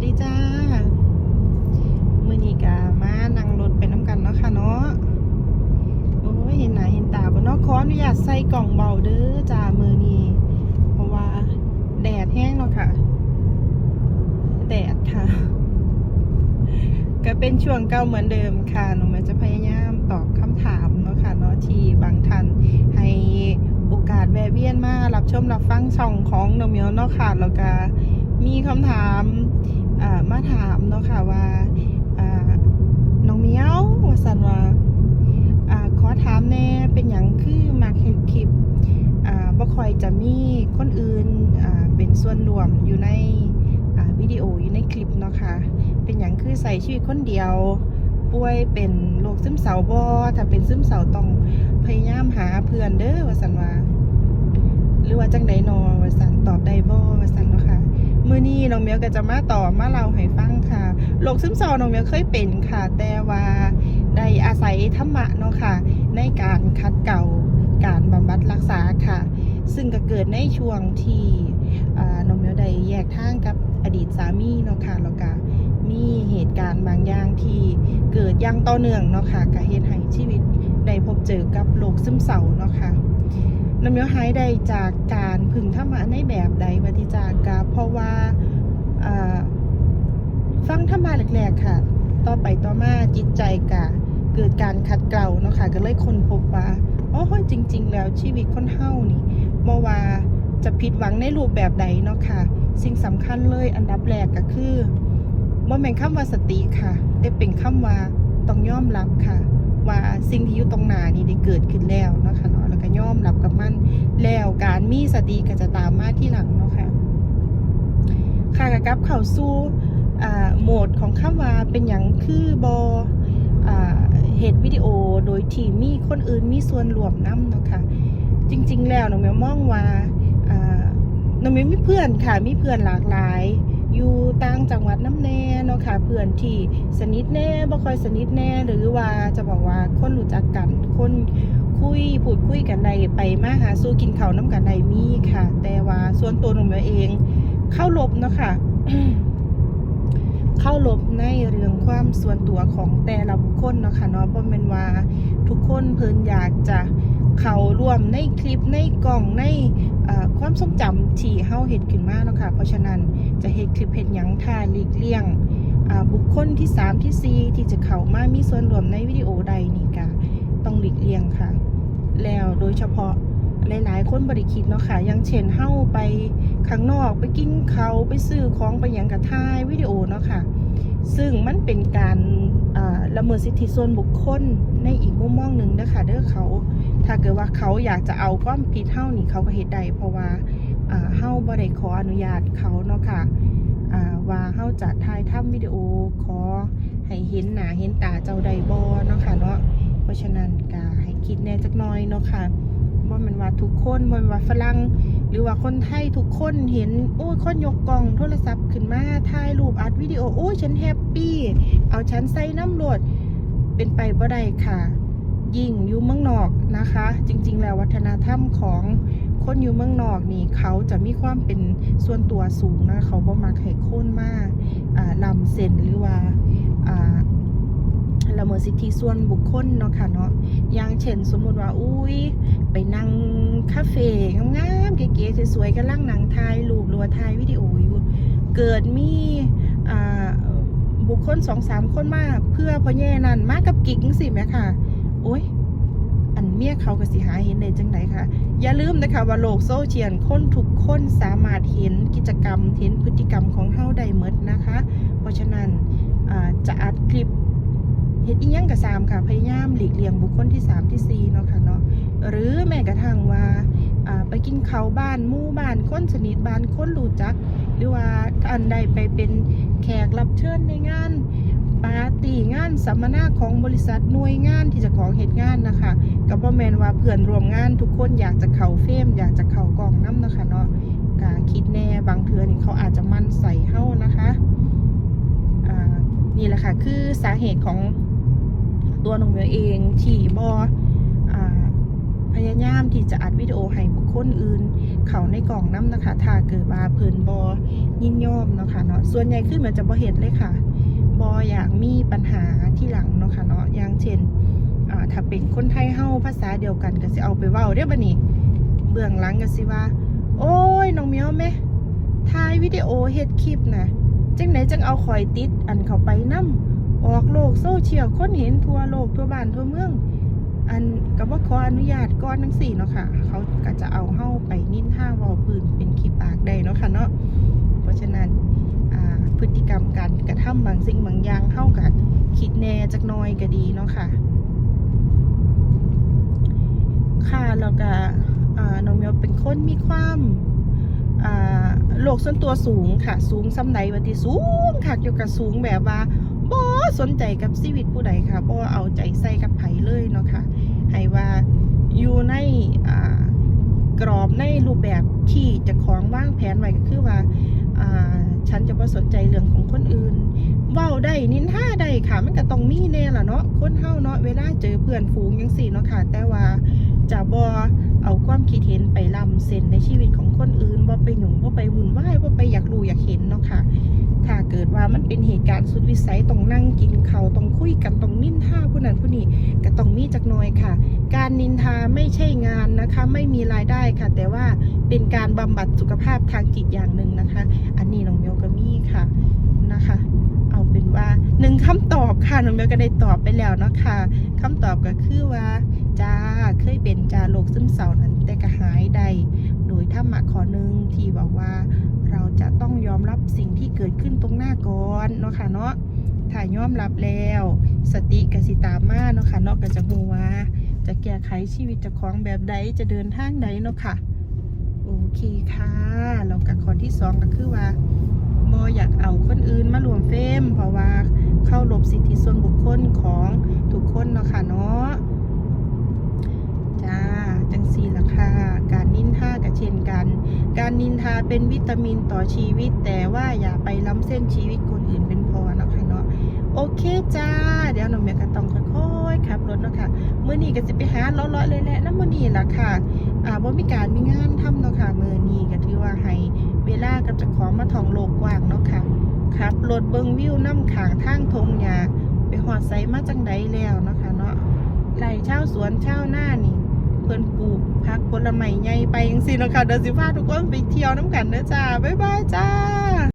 วัสดีจ้า มือนี้กามานั่งรถไปน้ำกันเนาะค่ะเนาะ โอ้ยเห็นหน้าเห็นตาบ่เนาะขออนุญาตใส่กล่องเบาเด้อจ้า มือนี้ เพราะว่าแดดแห้งเนาะค่ะ แดดค่ะ ก็เป็นช่วงเก่าเหมือนเดิมค่ะ หนูมันจะพยายามตอบคำถามเนาะค่ะเนาะที่บางท่านให้โอกาสแวะเวียนมารับชมรับฟังช่องของหนมเมียวเนาะค่ะแล้วก็มีคำถาม มาถามเนาะค่ะว่าน้องเมียวว่าสันว่าขอถามแน่เป็นอย่างคือมาเฮ็ดคลิปอ่าบ่คอยจะมีคนอื่นเป็นส่วนรวมอยู่ในวิดีโออยู่ในคลิปเนาะค่ะเป็นอย่างคือใส่ชีวิตคนเดียวป่วยเป็นโรคซึมเศร้าบ่ถ้าเป็นซึมเศร้าต้องพยายามหาเพื่อนเด้อว่าสันว่า หรือว่าจังไดนอว่าสันตอบได้บ่ว่าสันเนาะค่ะ มื้อนี้น้องเมียวก็จะมาต่อมาเล่าให้ฟังค่ะโรคซึมเศร้าน้องเมียวเคยเป็นค่ะ แต่ว่าได้อาศัยธรรมะเนาะค่ะ ในการคัดเกลาการบำบัดรักษาค่ะ ซึ่งก็เกิดในช่วงที่น้องเมียวได้แยกทางกับอดีตสามีเนาะค่ะแล้วก็มีเหตุการณ์บางอย่างที่เกิดอย่างต่อเนื่องเนาะค่ะกับเหตุให้ชีวิตได้พบเจอกับโรคซึมเศร้าเนาะค่ะ น้ำเมียวหายได้จากการพึงธรรมะในแบบใดวัติจากกเพราะว่าฟังธรรมะแรกๆค่ะ ต่อไปต่อมาจิตใจกะเกิดการขัดเกลาเนาะค่ะก็เลยค้นพบว่าอ๋อจริง ๆ แล้วชีวิตคนเฮานี่บ่ว่าจะผิดหวังในรูปแบบใดเนาะค่ะ สิ่งสำคัญเลยอันดับแรกก็คือบ่แม่นคำว่าสติค่ะแต่เป็นคำว่าต้องยอมรับค่ะ ว่าสิ่งที่อยู่ตรงหน้านี่ได้เกิดขึ้นแล้วเนาะค่ะ มีสติก็จะตามมาที่หลังเนาะค่ะค่ะก็กลับเข้าสู่อ่าโหมดของคำว่าเป็นหยังคือบอเฮ็ดวิดีโอโดยที่มีคนอื่นมีส่วนรวมนํเนาะค่ะจริง ๆ แล้วน้องแมวมองว่าน้องแมวมีเพื่อนค่ะมีเพื่อนหลากหลายอยู่ต่างจังหวัดน้ำแน่เนาะค่ะเพื่อนที่สนิทแน่บ่ค่อยสนิทแน่หรือว่าจะบอกว่าคนรู้จักกันคน คุยพูดคุยกันใดไปมาหาสู้กินข้าวน้ำกันใดมีค่ะ แต่ว่าส่วนตัวหนูเอง เข้าลบเนาะค่ะเข้าลบในเรื่องความส่วนตัวของแต่ละบุคคลเนาะค่ะเนาะบ่แม่นว่าทุกคนเพิ่นอยากจะเขาร่วมในคลิปในกล่องในความทรงจำที่เฮาเฮ็ดขึ้นมาเนาะค่ะเพราะฉะนั้นจะเฮ็ดคลิปเฮ็ดยังท่าหลีกเลี่ยงบุคคลที่ 3 ที่ 4 ที่จะเข้ามามีส่วนรวมในวิดีโอใดนี่ก็ ต้องหลีกเลี่ยงค่ะ แล้วโดยเฉพาะหลายๆ คนบริคิดเนาะค่ะอย่างเช่นเฮาไปข้างนอกไปกินเขาไปซื้อของไปหยังกระถ่ายวิดีโอเนาะค่ะ ซึ่งมันเป็นการละเมิดสิทธิส่วนบุคคลในอีกมุมมองหนึ่งนะคะเด้อเขา ถ้าเกิดว่าเขาอยากจะเอาความผิดเฮานี่เขาก็เฮ็ดได้เพราะว่าเฮาบ่ได้ขออนุญาตเขาเนาะค่ะอ่าว่าเฮาจะถ่ายทำวิดีโอขอให้เห็นหน้าเห็นตาเจ้าใดบ่เนาะค่ะเนาะ ราะฉะนั้นก็ให้คิดแน่จักน่อยเนาะค่ะว่ามันว่าทุกคนบ่แม่นว่าฝรั่งหรือว่าคนไทยทุกคนเห็น โอ้ยคนยกกล้องโทรศัพท์ขึ้นมาถ่ายรูปอัดวิดีโอโอ้ยฉันแฮปปี้เอาฉันใส่น้ำรวดเป็นไปบ่ได้ค่ะ ยิ่งอยู่เมืองนอกนะคะ จริง ๆ แล้ววัฒนธรรมของคนอยู่เมืองนอกนี่เขาจะมีความเป็นส่วนตัวสูงนะเขาบ่มักให้คนมาอ่าลำเส้นหรือว่าอ่า ละเมิดสิทธิส่วนบุคคลเนาะค่ะเนาะอย่างเช่นสมมุติว่าอุ้ยไปนั่งคาเฟ่งามๆเก๋ๆสวยๆกำลังนั่งถ่ายรูปหรือว่าถ่ายวิดีโออยู่เกิดมีบุคคลสองสามคนมาเพื่อพ่อแย่นั่นมากับกิ๊กสิแม่ค่ะโอ้ยอันเมียเขาก็สิหาเห็นได้จังไดค่ะอย่าลืมนะคะว่าโลกโซเชียลคนทุกคนสามารถเห็นกิจกรรม เห็นพฤติกรรมของเฮาได้หมดนะคะ เพราะฉะนั้นจะอัดคลิป เฮ็ดอีหยังก็ตามค่ะพยายามหลีกเลี่ยงบุคคลที่ 3 ที่ 4 เนาะค่ะเนาะหรือแม้กระทั่งว่าอ่าไปกินข้าวบ้านหมู่บ้านคนสนิทบ้านคนรู้จัก หรือว่าอันใดไปเป็นแขกรับเชิญในงานปาร์ตี้งานสัมมนาของบริษัทหน่วยงานที่จะของเหตุงานนะคะกับบ่แมนว่าเพื่อนร่วมงานทุกคนอยากจะเข้าเฟมอยากจะเข้ากล่องน้ำนะคะเนาะกาคิดแน่บางเทือนี่เขาอาจจะมั่นใส่เฮ้านะคะนี่แหละค่ะ คือสาเหตุของ ตัวน้องเมียเองที่บอพยายามที่จะอัดวิดีโอให้บุคคลอื่น เขาในกล่องน้ำนะคะถ้าเกิดว่าเพิ่นบอยินยอมเนาะค่ะเนาะส่วนใหญ่ขึ้นมันจะบ่เห็นเลยค่ะบออยากมีปัญหาที่หลังเนาะค่ะเนาะอย่างเช่นถ้าเป็นคนไทยเฮาภาษาเดียวกันก็สิเอาไปเว้าเด้อบัดนี้เบื้องหลังก็สิว่า โอ้ยน้องเมียวแม่ถ่ายวิดีโอเฮ็ดคลิปนะจังไหนจังเอาข่อยติดอันเข้าไปนํ ออกโลกโซเชียลคนเห็นทั่วโลกทั่วบ้านทั่วเมือง อันก็บ่ขออนุญาตก่อนทั้งสี่เนาะค่ะ เขาก็จะเอาเฮาไปนินท่าเว้าพื้นเป็นขีปากได้เนาะค่ะเนาะเพราะฉะนั้นพฤติกรรมการกระทำบางสิ่งบางอย่างเฮาก็คิดแน่จักน่อยก็ดีเนาะค่ะ ค่ะแล้วก็น้องเมียวเป็นคนมีความโลกส่วนตัวสูงค่ะ สูงซ้ำใดวันที่สูงค่ะเกี่ยวกับสูงแบบว่า สนใจกับชีวิตผู้ใดค่ะบ่เอาใจใส่กับไผเลยเนาะค่ะให้ว่าอยู่ในกรอบในรูปแบบที่จะของว่างแผนไว้ก็คือว่าฉันจะบ่สนใจเรื่องของคนอื่นเว้าได้นินท่าได้ค่ะมันก็ต้องมีแน่ล่ะเนาะคนเฮาเนาะเวลาเจอเพื่อนฝูงจังซี่เนาะค่ะ แต่ว่าจะบ่เอาความคิดเห็นไปล้ำเส้นในชีวิตของคนอื่นบ่ไปหยุ่งบ่ไปวุ่นวายบ่ไปอยากรู้อยากเห็นเนาะค่ะ ถ้าเกิดว่ามันเป็นเหตุการณ์สุดวิสัยต้องนั่งกินเขาต้องคุยกันต้องนินท่าผู้นั้นผู้นี้ก็ต้องมีจักหน่อยค่ะ การนินทาไม่ใช่งานนะคะ ไม่มีรายได้ค่ะ แต่ว่าเป็นการบำบัดสุขภาพทางจิตอย่างหนึ่งนะคะ อันนี้น้องเมียวก็มีค่ะนะคะ เอาเป็นว่าหนึ่งคำตอบค่ะน้องเมียวก็ได้ตอบไปแล้วนะค่ะคำตอบก็คือว่าจ้าเคยเป็นจาโรคซึมเศร้านั้นแต่ก็หายได้ โดยธรรมะข้อหนึ่งที่บอกว่าเราจะต้องยอมรับสิ่งที่เกิดขึ้นตรงหน้าก่อนเนาะค่ะเนาะถ้ายอมรับแล้ว สติกสิตามาเนาะค่ะเนาะก็จะฮู้ว่า จะแก้ไขชีวิตจะของแบบใดจะเดินทางใดเนาะค่ะโอเคค่ะแล้วกับข้อที่สองก็คือว่าบออยากเอาคนอื่นมารวมเฟรมเพราะว่าเข้ารบสิทธิส่วนบุคคลของทุกคนเนาะค่ะเนาะ สี่ละค่ะการนินทาก็เช่นกัน การนินทาเป็นวิตามินต่อชีวิต แต่ว่าอย่าไปล้ำเส้นชีวิตคนอื่นเป็นพอเนาะค่ะเนาะโอเคจ้า เดี๋ยวหน้องเมียก็ต้องค่อยๆขับรถเนาะค่ะมื้อนี้ก็จะไปหาเลาะๆเลยแหละน้ำมื้อนี้ล่ะค่ะอ่าบ่มีการมีงานทำเนาะค่ะมื้อนี้ก็ถือว่าให้เวลากับเจ้าของมาท่องโลกกว้างเนาะค่ะขับรถเบิงวิวน้ำขางทางทงหญ้าไปฮอดไสมาจังใดแล้วเนาะค่ะเนาะไร่ชาสวนเช่าวนานี่ เพิ่นปลูกพักผลไม้ใหญ่ไปยังสินะคะเดี๋ยวสิพาทุกคนไปเที่ยวน้ำกันเด้อจ้า บ๊ายบายจ้า